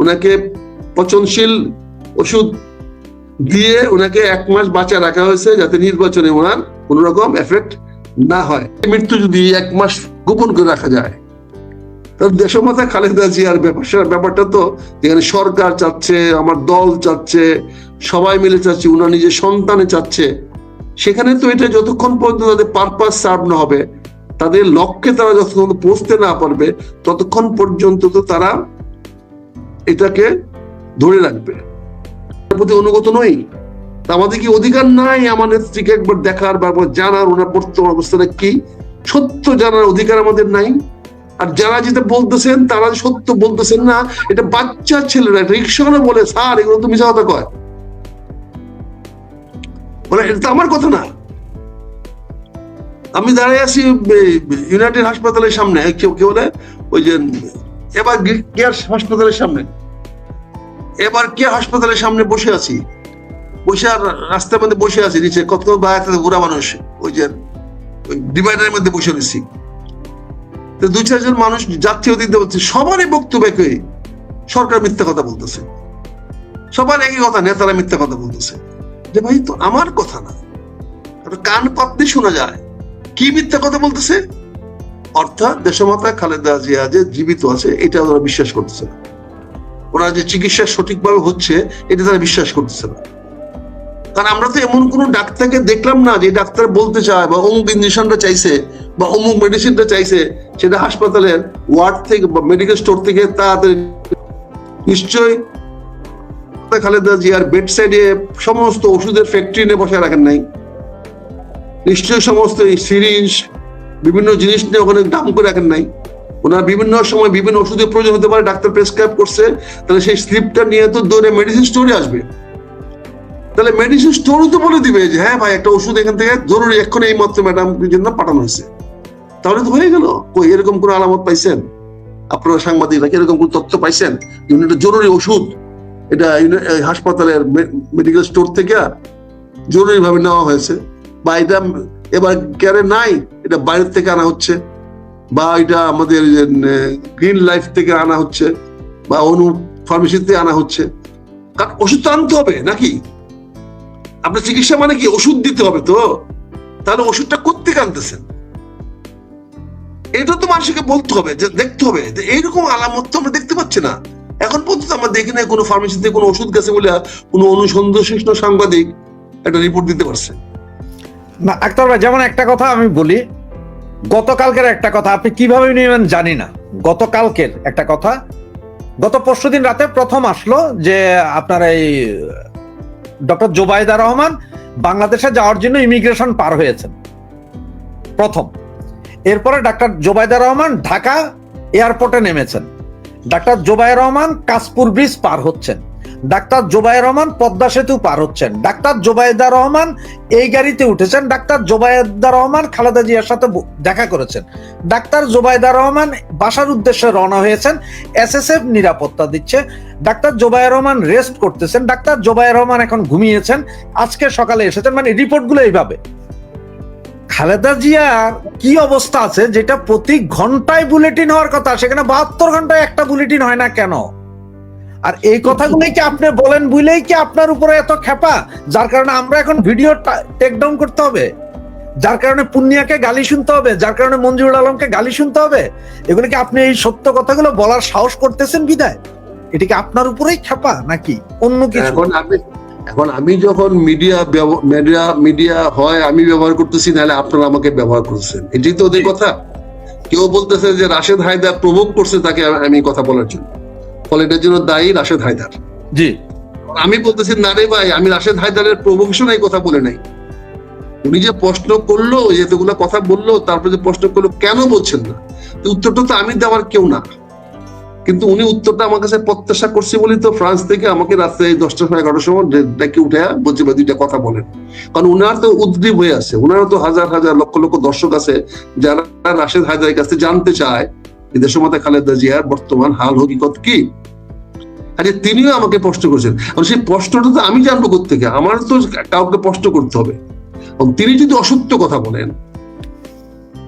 ওনাকে পচনশীল ওষুধ দিয়ে ওনাকে এক মাস বাঁচা রাখা হয়েছে যাতে নির্বাচনে ওনার কোন রকম এফেক্ট না হয়। মৃত্যু যদি এক মাস গোপন করে রাখা যায়, তাহলে দেশমাতা খালেদা জিয়ার ব্যাপার ব্যাপারটা তো যেখানে সরকার চাচ্ছে, আমার দল চাচ্ছে, সবাই মিলে চাচ্ছে উনার নিজের সন্তানে চাচ্ছে, সেখানে তো এটা যতক্ষণ পর্যন্ত তাদের পারপাস সার্ভ না হবে, তাদের লক্ষ্যে তারা যতক্ষণ পৌঁছতে না পারবে, ততক্ষণ পর্যন্ত তো তারা এটাকে ধরে রাখবে। তার প্রতি অনুগত নই। আমাদের কি অধিকার নাই আমার নেত্রীকে একবার দেখার বা জানার? ওনার বর্তমান অবস্থাটা কি? সত্য জানার অধিকার আমাদের নাই। আর যারা যেটা বলতেছেন, তারা সত্য বলতেছেন না, এটা বাচ্চা ছেলেরা রিক্সাওয়ালা বলে, স্যার, এগুলো তো মিশা কথা কয়। মানে এটা তো আমার কথা না। আমি দাঁড়িয়ে আছি ইউনাইটেড হাসপাতালের সামনে কেউ কেউ বলে? ওই যে, এবার কেয়ার হাসপাতালের সামনে। এবার কেয়ার হাসপাতালের সামনে বসে আছি? বসে আর রাস্তার মধ্যে বসে আছি, নিচে কত বাইরে বুড়া মানুষ, ওই যে ডিভাইডারের মধ্যে বসে রয়েছি। তো দুই চারজন মানুষ যাত্রী দিতে বলছে, সবারই বক্তব্য একই, সরকার মিথ্যা কথা বলতেছে। সবার একই কথা, নেতারা মিথ্যা কথা বলতেছে। যে ভাই, তো আমার কথা না। কান পাততে শোনা যায়। কি মিথ্যা কথা বলতেছে? অর্থাৎ দেশমাতা খালেদা জিয়া যে জীবিত আছে, এটা ওরা বিশ্বাস করতেছে না। ওরা যে চিকিৎসা সঠিকভাবে হচ্ছে, এটা তারা বিশ্বাস করতেছে না। কারণ আমরা তো এমন কোন ডাক্তারকে দেখলাম না যে ডাক্তার বলতে চায় বা অমুক ইঞ্জেকশনটা চাইছে বা অমুক মেডিসিনটা চাইছে, সেটা হাসপাতালের ওয়ার্ড থেকে বা মেডিকেল স্টোর থেকে তাড়াতাড়ি নিশ্চয়ই খালেদা জিয়ার বেড সাইডে সমস্ত ওষুধের ফ্যাক্টরি নিয়ে বসে রাখেন নাই। নিশ্চয়ই সমস্ত সিরিঞ্জ বিভিন্ন জিনিস নিয়ে ওখানে দাম করে রাখেন নাই। ওনার বিভিন্ন সময় বিভিন্ন ওষুধের প্রয়োজন হতে পারে, ডাক্তার প্রেসক্রাইব করছে, তাহলে সেই স্লিপটা নিয়ে তো দৌড়ে মেডিসিন স্টোরে আসবে। তাহলে মেডিসিন স্টোরও তো বলে দিবে যে হ্যাঁ ভাই, একটা ওষুধ এখান থেকে জরুরি এখন এই মাত্র ম্যাডাম জন্য পাঠানো হয়েছে। তাহলে তো হয়ে গেল। কই, এরকম কোন আলামত পাইছেন? আপনারা সাংবাদিকরা এরকম কোন তথ্য পাইছেন? এটা জরুরি ওষুধ, এটা হাসপাতালের মেডিকেল স্টোর থেকে জরুরি ভাবে নেওয়া হয়েছে। বা এটা এবার ক্যারে নাই, এটা বাইরের থেকে আনা হচ্ছে। বা এটা আমাদের গ্রিন লাইফ থেকে আনা হচ্ছে, বা অনু ফার্মেসিতে আনা হচ্ছে। কারণ ওষুধ তো আনতে হবে, নাকি? আপনার চিকিৎসা মানে কি? ওষুধ দিতে হবে তো? তাহলে ওষুধটা করতে আনতেছেন? এটা তো মানুষকে বলতে হবে, যে দেখতে হবে। যে এইরকম আলামত তো আমরা দেখতে পাচ্ছি না। এখন পর্যন্ত আমরা দেখি না কোনো ফার্মেসিতে কোনো ওষুধ গেছে বলে কোনো অনুসন্ধান সাংবাদিক একটা রিপোর্ট দিতে পারছে। না, আক্তার ভাই, যেমন একটা কথা আমি বলি গতকালকের একটা কথা, আপনি কীভাবে নেবেন জানি না। গতকালকের একটা কথা, গত পরশু দিন রাতে প্রথম আসলো যে আপনার এই ডক্টর জোবাইদা রহমান বাংলাদেশে যাওয়ার জন্য ইমিগ্রেশন পার হয়েছেন। প্রথম। এরপরে ডাক্তার জোবাইদা রহমান ঢাকা এয়ারপোর্টে নেমেছেন। ডাক্তার জোবাইর রহমান কাশপুর ব্রিজ পার হচ্ছেন। ডাক্তার জোবাইর রহমান পদ্মা সেতু পার হচ্ছেন। ডাক্তার জোবাইদা রহমান এই গাড়িতে উঠেছেন। ডাক্তার জোবাইদা রহমান খালেদা জিয়ার সাথে দেখা করেছেন। ডাক্তার জোবাইদা রহমান বাসার উদ্দেশ্যে রওনা হয়েছেন। এসএসএফ নিরাপত্তা দিচ্ছে। ডাক্তার জোবাইর রহমান রেস্ট করতেছেন। ডাক্তার জোবাইর রহমান এখন ঘুমিয়েছেন। আজকে সকালে এসেছেন। মানে রিপোর্টগুলো এইভাবে। খালেদা জিয়ার কি অবস্থা আছে যেটা প্রতি ঘন্টায় বুলেটিন হওয়ার কথা? সেখানে বাহাত্তর ঘন্টায় একটা বুলেটিন হয় না কেন? আর এই কথাগুলোই কি আপনি বলেন বুঝলেই কি আপনার উপরে এত খেপা যার কারণে আমরা এখন ভিডিও টেক ডাউন করতে হবে। যার কারণে পুনিয়াকে গালি শুনতে হবে যার কারণে মঞ্জুরুল আলমকে গালি শুনতে হবে। এগুলো কি আপনি এই সত্য কথাগুলো বলার সাহস করতেছেন বিদায় এটা কি আপনার উপরেই খেপা নাকি অন্য কিছু? এখন আমি এখন আমি যখন মিডিয়া মিডিয়া মিডিয়া হয় আমি ব্যবহার করতেছি নাহলে আপনারা আমাকে ব্যবহার করছেন। এটাই তো ওদের কথা। কেউ বলতেছে যে রাশেদ হায়দার প্রভোগ করছে তাকে আমি কথা বলার জন্য। ফলে এটার জন্য দায়ী রাশেদ হায়দার। জি। আমি বলতেছি না রে ভাই আমি রাশেদ হায়দারের প্রভোকেশন এই কথা বলে নাই। উনি যে প্রশ্ন করল যেগুলো কথা বলল তারপরে যে প্রশ্ন করল কেন বলছেন না? উত্তরটা তো আমি দেওয়ার কেউ না। কিন্তু উনি উত্তরটা আমার কাছে প্রত্যাশা করছে বলি তো ফ্রান্স থেকে আমাকে রাত্রে দশটা সময় এগারোটার সময় ডেকে উঠে বলছে বা দুইটা কথা বলেন। কারণ উনার তো উদ্গ্রীব হয়ে আছে। উনারও তো হাজার হাজার লক্ষ লক্ষ দর্শক আছে যারা রাশেদ হায়দারের কাছে জানতে চায়। দেশমাতা খালেদা জিয়ার বর্তমান হাল হকিকত কি? আরে তিনিও আমাকে প্রশ্ন করেছেন। সেই প্রশ্নটা তো আমি জানব থেকে আমার তো কাউকে প্রশ্ন করতে হবে। তিনি যদি অসত্য কথা বলেন,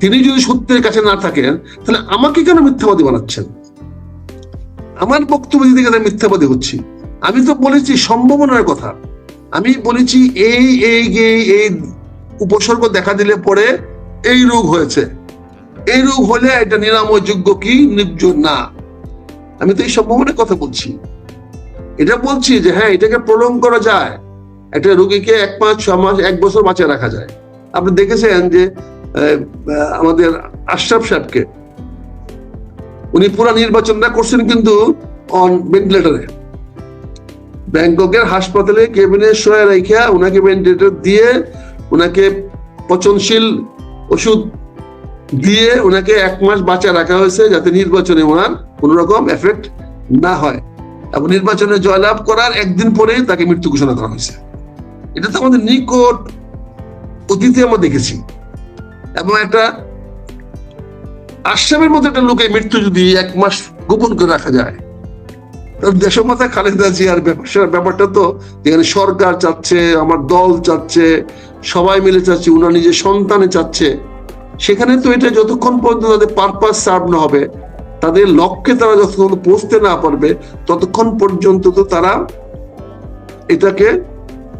তিনি যদি সত্যের কাছে না থাকেন, তাহলে আমাকে কেন মিথ্যাবাদী বানাচ্ছেন? আমার বক্তব্য দিতে গেলে মিথ্যাবাদী হচ্ছি। আমি তো বলেছি সম্ভাবনার কথা। আমি বলেছি এই এই এই উপসর্গ দেখা দিলে পরে এই রোগ হয়েছে। এই রোগ হলে এটা নিরাময়যোগ্য কি? নির্যোগ না। আমি তো এই সম্ভাবনার কথা বলছি। এটা বলছি যে হ্যাঁ এটাকে প্রলং করা যায়। একটা রোগীকে এক মাস, ছ মাস, এক বছর বাঁচিয়ে রাখা যায়। আপনি দেখেছেন যে আমাদের আশরাফ সাহেবকে, উনি পুরা নির্বাচনটা করছেন কিন্তু অন ভেন্টিলেটরে ব্যাংককের হাসপাতালে কেবিনে শোয়া রেখা ওনাকে ভেন্টিলেটর দিয়ে ওনাকে পচনশীল ওষুধ দিয়ে ওনাকে এক মাস বাঁচা রাখা হয়েছে যাতে নির্বাচনে ওনার কোন রকম এফেক্ট না হয়। এবং নির্বাচনে জয়লাভ করার একদিন পরেই তাকে মৃত্যু ঘোষণা করা হয়েছে। এটা তো আমাদের নিকট অতীতে আমরা দেখেছি। এবং একটা আশ্রামের মধ্যে একটা লোকের মৃত্যু যদি এক মাস গোপন করে রাখা যায় দেশমাতা খালেদা জিয়ার ব্যাপারটা তো যেখানে সরকার চাচ্ছে, আমার দল চাচ্ছে, সবাই মিলে চাচ্ছে, উনার নিজের সন্তানে চাচ্ছে সেখানে তো এটা যতক্ষণ পর্যন্ত তাদের পারপাস সার্ভ না হবে, তাদের লক্ষ্যে তারা যতক্ষণ পৌঁছতে না পারবে, ততক্ষণ পর্যন্ত তো তারা এটাকে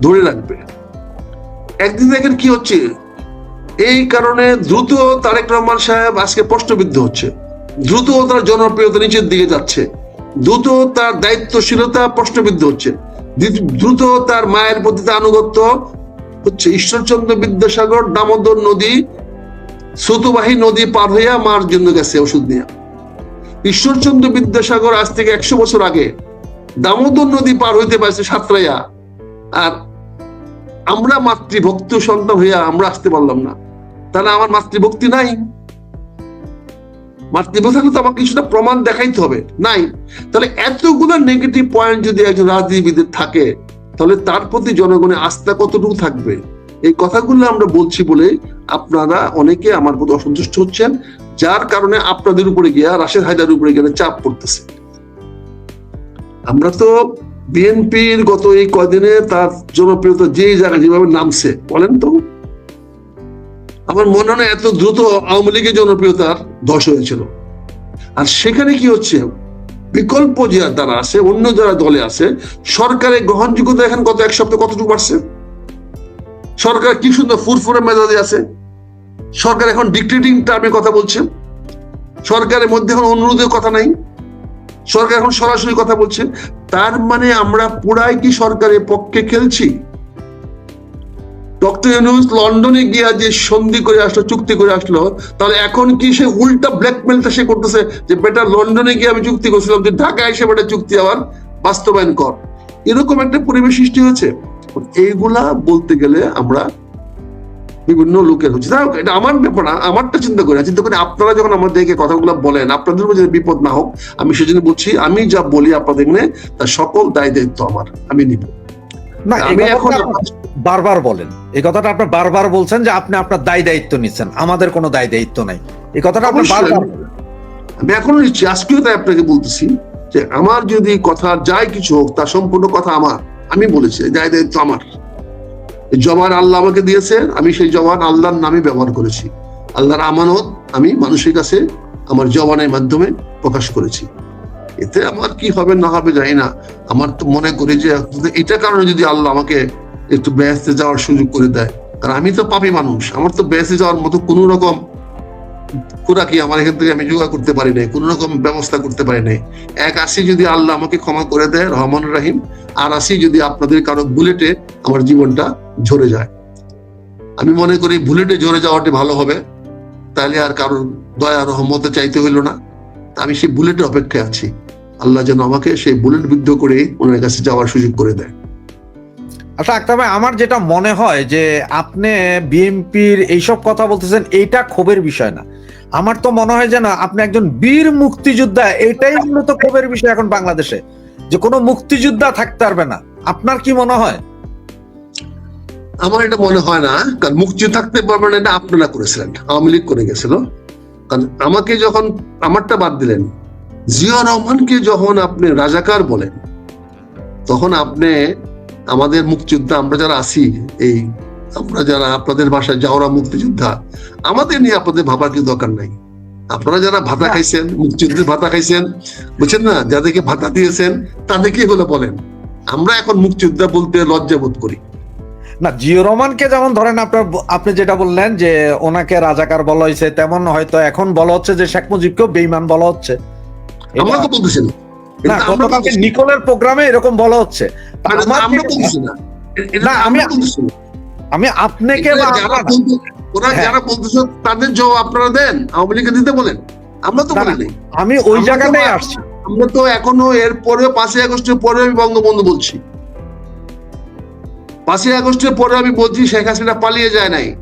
ধরে রাখবে। একদিন দেখেন কি হচ্ছে? এই কারণে দ্রুত তারেক রহমান সাহেব আজকে প্রশ্নবিদ্ধ হচ্ছে। দ্রুত তার জনপ্রিয়তা নিচের দিকে যাচ্ছে। দ্রুত তার দায়িত্বশীলতা প্রশ্নবিদ্ধ হচ্ছে। দ্রুত- তার মায়ের প্রতি আনুগত্য হচ্ছে ঈশ্বরচন্দ্র বিদ্যাসাগর দামোদর নদী স্রোতবাহী নদী পার হইয়া মার জন্য গেছে ওষুধ নিয়ে। ঈশ্বরচন্দ্র বিদ্যাসাগর আজ থেকে একশো বছর আগে দামোদর নদী পার হইতে পারছে সাতরাইয়া। আর আমরা মাতৃভক্ত সন্তান হইয়া আমরা আসতে পারলাম না। তাহলে আমার মাতৃভক্তি নাই। মাতৃভক্তি থাকলে তো আমাকে কিছুটা প্রমাণ দেখাইতে হবে। নাই। তাহলে এতগুলো নেগেটিভ পয়েন্ট যদি একজন রাজনীতিবিদের থাকে, তাহলে তার প্রতি জনগণের আস্থা কতটুকু থাকবে? এই কথাগুলো আমরা বলছি বলে আপনারা অনেকে আমার প্রতি অসন্তুষ্ট হচ্ছেন, যার কারণে আপনাদের উপরে গিয়া রাশেদ হায়দার উপরে গেলে চাপ পড়তেছে। আমরা তো বিএনপির গত এই কদিনে তার জনপ্রিয়তা যে জায়গায় যেভাবে নামছে, বলেন তো। আমার মনে হয় এত দ্রুত আওয়ামী লীগের জনপ্রিয়তার ধস হয়েছিল। আর সেখানে কি হচ্ছে? বিকল্প যে যারা আছে, অন্য যারা দলে আছে সরকারের গ্রহণযোগ্যতা এখন গত এক সপ্তাহে কতটুকু বাড়ছে? সরকার কি সুন্দর ফুরফুরে মেজাজে আছে? সরকার এখন ডিক্টেটিং টার্মে কথা বলছে। সরকারের মধ্যে এখন অনুরোধের কথা নাই। সরকার এখন সরাসরি কথা বলছে। তার মানে আমরা পুরাই কি সরকারের পক্ষে খেলছি? ডক্টর ইউনুস লন্ডনে গিয়া যে সন্ধি করে আসলো, চুক্তি করে আসলো, তাহলে এখন কি সে উল্টা ব্ল্যাকমেলটা সে করতেছে যে, বেটা লন্ডনে গিয়ে আমি চুক্তি করছিলাম যে ঢাকায় এসে বেটা চুক্তি আবার বাস্তবায়ন কর। এরকম একটা পরিবেশ সৃষ্টি হয়েছে। এইগুলা বলতে গেলে আমরা বিভিন্ন লোকের হচ্ছে। যাই হোক, এটা আমার ব্যাপার না আমারটা চিন্তা করি। চিন্তা করি আপনারা যখন আমাদেরকে কথাগুলো বলেন আপনাদের উপর যদি বিপদ না হোক আমি সেজন্য বলছি আমি যা বলি আপনাদের নিয়ে তার সকল দায় দায়িত্ব আমার আমি নিব। না আমি এখন বারবার বলেন। এই কথাটা আপনি বারবার বলছেন যে আপনি আপনার দায় দায়িত্ব নিচ্ছেন। আমাদের কোনো দায় দায়িত্ব নাই। এই কথাটা আপনি বারবার আমি এখনও নিচ্ছি আজকেও তাই আপনাকে বলতেছি যে আমার যদি কথা যাই কিছু হোক তার সম্পূর্ণ কথা আমার আমি বলেছি দায় দায়িত্ব আমার। জবান আল্লাহ আমাকে দিয়েছে, আমি সেই জবান আল্লাহর নামে ব্যবহার করেছি। আল্লাহর আমানত আমি মানুষের কাছে আমার জবানের মাধ্যমে প্রকাশ করেছি। এতে আমার কি হবে না হবে জানি না। আমার তো মনে করি যে এটা কারণে যদি আল্লাহ আমাকে একটু ব্যস্তে যাওয়ার সুযোগ করে দেয়। কারণ আমি তো পাপি মানুষ, আমার তো ব্যস্তে যাওয়ার মতো কোনো রকম কি আমার এখান থেকে আমি জোগাড় করতে পারি নাই? কোন রকম ব্যবস্থা করতে পারি নাই। এক যদি আল্লাহ আমাকে ক্ষমা করে দেয়, রহমান রাহিম, আর যদি আপনাদের কারও বুলেটে আমার জীবনটা ঝরে যায়। আমি মনে করি বুলেটে ঝরে যাওয়াটি ভালো হবে। তাহলে আর কারোর দয়া, রহমতে চাইতে হইল না। আমি সেই বুলেটের অপেক্ষায় আছি। আল্লাহ যেন আমাকে সেই বুলেট বিদ্ধ করে ওনার কাছে যাওয়ার সুযোগ করে দেয়। আচ্ছা আক্তার ভাই, আমার যেটা মনে হয় যে আপনি বিএনপির এইসব কথা বলতেছেন, এইটা ক্ষোভের বিষয় না। আমার তো মনে হয় যে না আপনি একজন বীর মুক্তিযোদ্ধা, এটাই মূলত ক্ষোভের বিষয় এখন বাংলাদেশে, যে কোনো মুক্তিযোদ্ধা থাকতে পারবে না। আপনার কি মনে হয়? আমার এটা মনে হয় না, কারণ মুক্তি থাকতে পারবে না এটা আপনারা করেছিলেন, আওয়ামী লীগ করে গেছিল। কারণ আমাকে যখন আমারটা বাদ দিলেন, জিয়া রহমানকে যখন আপনি রাজাকার বলেন, তখন আপনি আমাদের মুক্তিযোদ্ধা আমরা যারা আছি এই আমরা যারা আপনাদের ভাষায় যাওরা মুক্তিযোদ্ধা আমাদের নিয়ে আপনাদের ভাবার কি দরকার নাই? আপনারা যারা ভাতা খাইছেন মুক্তিযুদ্ধের ভাতা খাইছেন বুঝছেন না? যাদেরকে ভাতা দিয়েছেন তাদেরকে এগুলো বলেন। আমরা এখন মুক্তিযোদ্ধা বলতে লজ্জা বোধ করি। না জিও রহমানকে যেমন ধরেন আপনার আপনি যেটা বললেন যে ওনাকে রাজাকার বলা হয়েছে তেমন হয়তো এখন বলা হচ্ছে যে শেখ মুজিবকেও বেইমান বলা হচ্ছে। আমরা তো বলতেছি না। না গতকালকে নিকোলের প্রোগ্রামে এরকম বলা হচ্ছে। আমার না। না, আমি-। আমি আপনাকে ওরা হ্যাঁ। যারা বলতেছে তাদের জবাব আপনারা দেন। আওয়ামী লীগকে দিতে বলেন। আমরা তো বলি। আমি ওই জায়গাটাই আসছি। আমরা তো এখনও এর পরেও পাঁচই আগস্টের পরে আমি বঙ্গবন্ধু বলছি। পাঁচই আগস্টের পরে আমি বলছি শেখ হাসিনা পালিয়ে যায় নাই।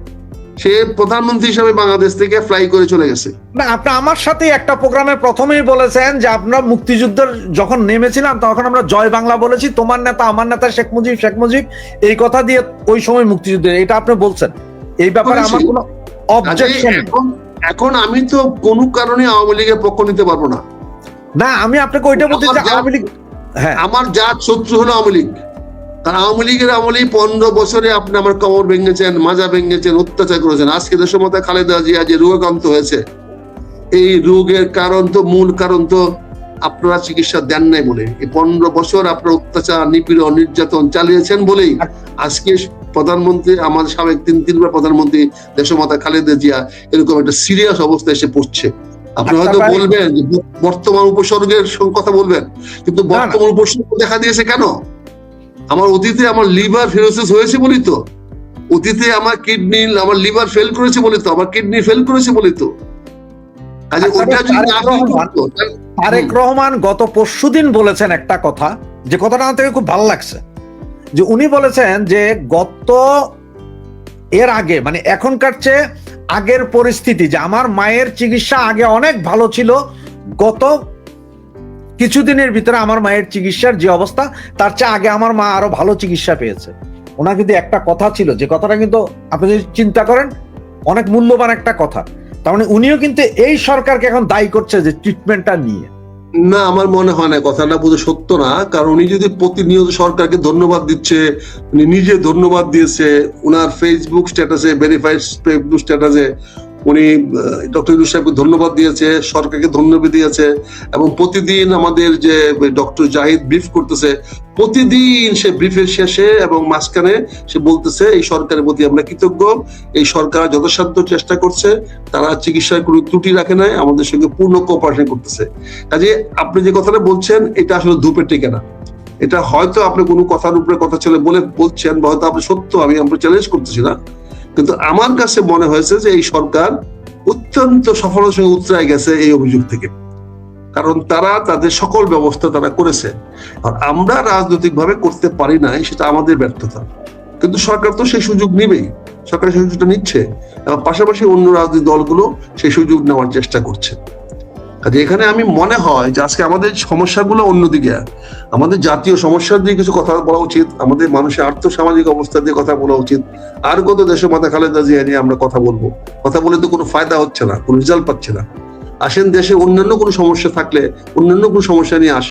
সে প্রধানমন্ত্রী হিসাবে বাংলাদেশ থেকে ফ্লাই করে চলে গেছে। না আপনি আমার সাথে একটা প্রোগ্রামে প্রথমেই বলেছেন যে আপনারা মুক্তিযুদ্ধের যখন নেমেছিলাম তখন আমরা জয় বাংলা বলেছি তোমার নেতা আমার নেতা শেখ মুজিব শেখ মুজিব এই কথা দিয়ে ওই সময় মুক্তিযুদ্ধ এটা আপনি বলছেন। এই ব্যাপারে আমার। কোনো অবজেকশন এখন এখন আমি তো কোনো কারণে আওয়ামী লীগের পক্ষ নিতে পারব না। না আমি আপনাকে ওইটা বলতে চাই আওয়ামী লীগ হ্যাঁ। আমার জাত শত্রু হলো আওয়ামী লীগ। আর আওয়ামী লীগের আমলেই পনেরো বছরে আপনি আমার কমর ভেঙেছেন মাজা ভেঙেছেন অত্যাচার করেছেন। আজকে দেশের মধ্যে খালেদা জিয়া যে রোগাক্রান্ত হয়েছে এই রোগের কারণ তো মূল কারণ তো আপনারা চিকিৎসা দেন নাই বলে। এই পনেরো বছর আপনার অত্যাচার নিপীড়ন নির্যাতন চালিয়েছেন বলেই আজকে প্রধানমন্ত্রী আমাদের সাবেক তিন তিনবার প্রধানমন্ত্রী দেশমাতা খালেদা জিয়া এরকম একটা সিরিয়াস অবস্থায় এসে পড়ছে। আপনি হয়তো বলবেন বর্তমান উপসর্গের কথা বলবেন কিন্তু বর্তমান উপসর্গ দেখা দিয়েছে কেন? আমার অতীতে আমার লিভার ফেরোসিস হয়েছে বলি তো। অতীতে আমার কিডনি আমার লিভার ফেল করেছে বলি তো আমার কিডনি ফেল করেছে বলি তো। আচ্ছা, তারেক রহমান গত পরশুদিন বলেছেন একটা কথা যে কথাটা আমার থেকে খুব ভালো লাগছে। যে উনি বলেছেন যে গত এর আগে মানে এখনকার চেয়ে আগের পরিস্থিতি যে আমার মায়ের চিকিৎসা আগে অনেক ভালো ছিল গত কিছুদিনের ভিতরে আমার মায়ের চিকিৎসার যে অবস্থা, তার চেয়ে আগে আমার মা আরও ভালো চিকিৎসা পেয়েছে। ওনার কিন্তু একটা কথা ছিল, যে কথাটা কিন্তু আপনি যদি চিন্তা করেন, অনেক মূল্যবান একটা কথা। তার মানে উনিও কিন্তু এই সরকারকে এখন দায়ী করছে যে ট্রিটমেন্টটা নিয়ে। না, আমার মনে হয় না, কথাটা বোধহয় সত্য না, কারণ উনি যদি প্রতিনিয়ত সরকারকে ধন্যবাদ দিচ্ছে, উনি নিজে ধন্যবাদ দিয়েছে, উনার ফেসবুক স্ট্যাটাসে ভেরিফাইড ফেসবুক স্ট্যাটাসে উনি ডক্টর ইউনুস সাহেবকে ধন্যবাদ দিয়েছে, সরকারকে ধন্যবাদ দিয়েছে, এবং প্রতিদিন আমাদের যে ডক্টর জাহিদ ব্রিফ করতেছে, প্রতিদিন সে ব্রিফের শেষে এবং মাঝখানে সে বলতেছে, এই সরকারের প্রতি আমরা কৃতজ্ঞ, এই সরকার যথাসাধ্য চেষ্টা করছে, তারা চিকিৎসার কোনো ত্রুটি রাখে নাই, আমাদের সঙ্গে পূর্ণ কোঅপারেশন করতেছে। কাজে আপনি যে কথাটা বলছেন, এটা আসলে ধূপের টিকে না এটা হয়তো আপনি কোনো কথার উপরে কথা ছেলে বলে বলছেন, বা হয়তো আপনি সত্য, আমি আমরা চ্যালেঞ্জ করতেছি না। কিন্তু আমার কাছে মনে হয়েছে যে এই সরকার অত্যন্ত সফলতার সঙ্গে উত্তরায় গেছে এই অভিযোগ থেকে। কারণ তারা তাদের সকল ব্যবস্থা তারা করেছে। আর আমরা রাজনৈতিক ভাবে করতে পারি নাই, সেটা আমাদের ব্যর্থতা। কিন্তু সরকার তো সেই সুযোগ নিবেই। সরকার সেই সুযোগটা নিচ্ছে। এবং পাশাপাশি অন্য রাজনৈতিক দলগুলো সেই সুযোগ নেওয়ার চেষ্টা করছে। কাজে এখানে আমি মনে হয় যে আজকে আমাদের সমস্যাগুলো অন্যদিকে। আমাদের জাতীয় সমস্যা দিয়ে কিছু কথা বলা উচিত, আমাদের মানুষের আর্থ সামাজিক অবস্থা দিয়ে কথা বলা উচিত। আর কত দেশে মাথা খালেদা জিয়া নিয়ে আমরা কথা বলব? কথা বলে তো কোনো ফায়দা হচ্ছে না, কোনো রেজাল্ট পাচ্ছে না। আসেন দেশে অন্যান্য কোনো সমস্যা থাকলে, অন্যান্য কোনো সমস্যা নিয়ে আসেন